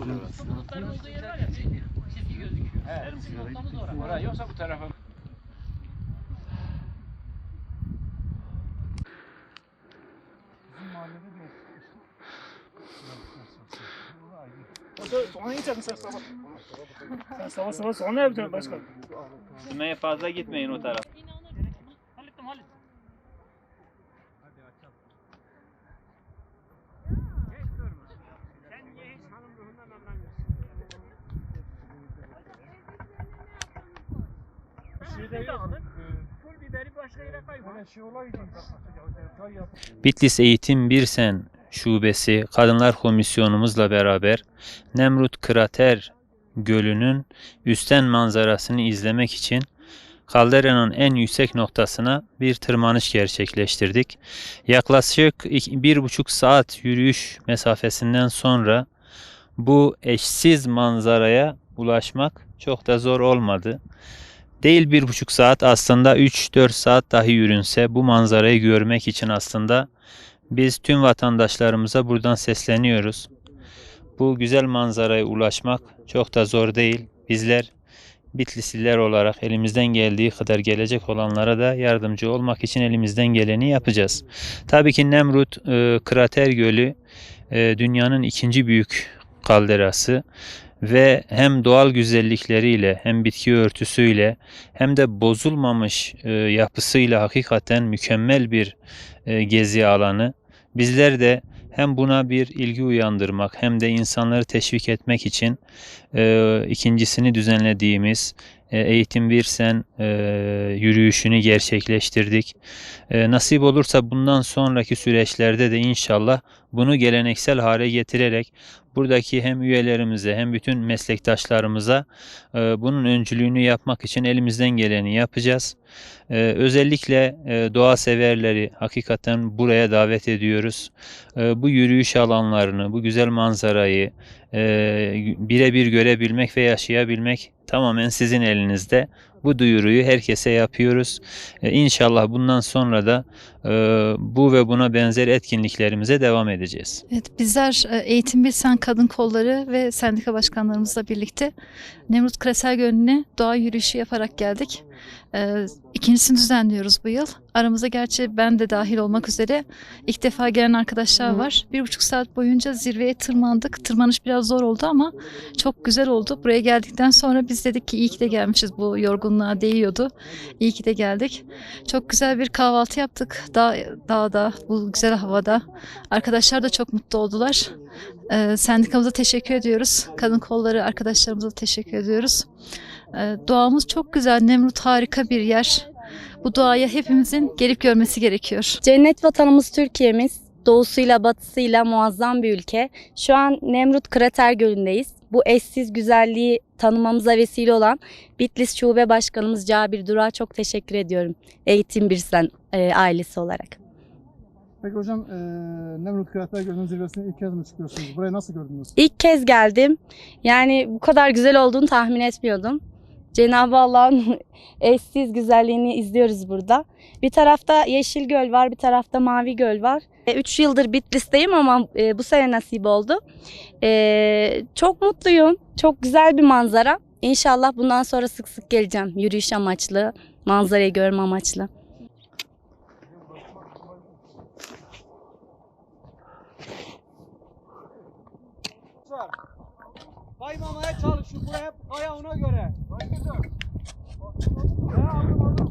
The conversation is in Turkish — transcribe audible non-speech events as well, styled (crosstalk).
orası. Bulutların olduğu yer var ya bir gözüküyor. Evet. Bizim noktamız orası. Oraya yoksa bu tarafa Sonra gideceksin sen sabah. Sen sabah sabah sonra yapacaksın başkan. Sümeye fazla gitmeyin o tarafa. Hallettim hallettim. Bitlis Eğitim Birsen Şubesi Kadınlar Komisyonumuzla beraber Nemrut Krater Gölü'nün üstten manzarasını izlemek için kalderanın en yüksek noktasına bir tırmanış gerçekleştirdik. Yaklaşık iki- bir buçuk saat yürüyüş mesafesinden sonra bu eşsiz manzaraya ulaşmak çok da zor olmadı. Değil bir buçuk saat aslında 3-4 saat dahi yürünse bu manzarayı görmek için aslında biz tüm vatandaşlarımıza buradan sesleniyoruz. Bu güzel manzaraya ulaşmak çok da zor değil. Bizler Bitlisliler olarak elimizden geldiği kadar gelecek olanlara da yardımcı olmak için elimizden geleni yapacağız. Tabii ki Nemrut e, Krater Gölü e, dünyanın ikinci büyük kalderası ve hem doğal güzellikleriyle hem bitki örtüsüyle hem de bozulmamış e, yapısıyla hakikaten mükemmel bir e, gezi alanı. Bizler de hem buna bir ilgi uyandırmak hem de insanları teşvik etmek için e, ikincisini düzenlediğimiz Eğitim Bir Sen e, yürüyüşünü gerçekleştirdik. E, nasip olursa bundan sonraki süreçlerde de inşallah bunu geleneksel hale getirerek buradaki hem üyelerimize hem bütün meslektaşlarımıza e, bunun öncülüğünü yapmak için elimizden geleni yapacağız. E, özellikle e, doğa severleri hakikaten buraya davet ediyoruz. E, bu yürüyüş alanlarını, bu güzel manzarayı e, birebir görebilmek ve yaşayabilmek tamamen sizin elinizde. Bu duyuruyu herkese yapıyoruz. E, İnşallah bundan sonra da e, bu ve buna benzer etkinliklerimize devam edeceğiz. Evet, bizler e, Eğitim Bir Sen Kadın Kolları ve sendika başkanlarımızla birlikte Nemrut Kresel Gölü'ne doğa yürüyüşü yaparak geldik. E, İkincisini düzenliyoruz bu yıl. Aramızda gerçi ben de dahil olmak üzere ilk defa gelen arkadaşlar var. Bir buçuk saat boyunca zirveye tırmandık. Tırmanış biraz zor oldu ama çok güzel oldu. Buraya geldikten sonra biz dedik ki iyi ki de gelmişiz. Bu yorgunluğa değiyordu. İyi ki de geldik. Çok güzel bir kahvaltı yaptık. Dağ, dağda, bu güzel havada. Arkadaşlar da çok mutlu oldular. Ee, sendikamıza teşekkür ediyoruz. Kadın kolları arkadaşlarımıza da teşekkür ediyoruz. Ee, doğamız çok güzel. Nemrut harika bir yer. Bu doğaya hepimizin gelip görmesi gerekiyor. Cennet vatanımız Türkiye'miz. Doğusuyla batısıyla muazzam bir ülke. Şu an Nemrut Krater Gölü'ndeyiz. Bu eşsiz güzelliği tanımamıza vesile olan Bitlis Şube Başkanımız Cabir Durak'a çok teşekkür ediyorum. Eğitim Birsen e, ailesi olarak. Peki hocam e, Nemrut Krater Gölü'nün zirvesine ilk kez mi çıkıyorsunuz? Burayı nasıl gördünüz? İlk kez geldim. Yani bu kadar güzel olduğunu tahmin etmiyordum. Cenab-ı Allah'ın (laughs) eşsiz güzelliğini izliyoruz burada. Bir tarafta Yeşil Göl var, bir tarafta Mavi Göl var. 3 yıldır Bitlis'teyim ama e, bu sene nasip oldu. E, çok mutluyum. Çok güzel bir manzara. İnşallah bundan sonra sık sık geleceğim. Yürüyüş amaçlı, manzarayı görme amaçlı. Kaymamaya çalışın. Buraya hep kaya ona göre. Ya aldım aldım.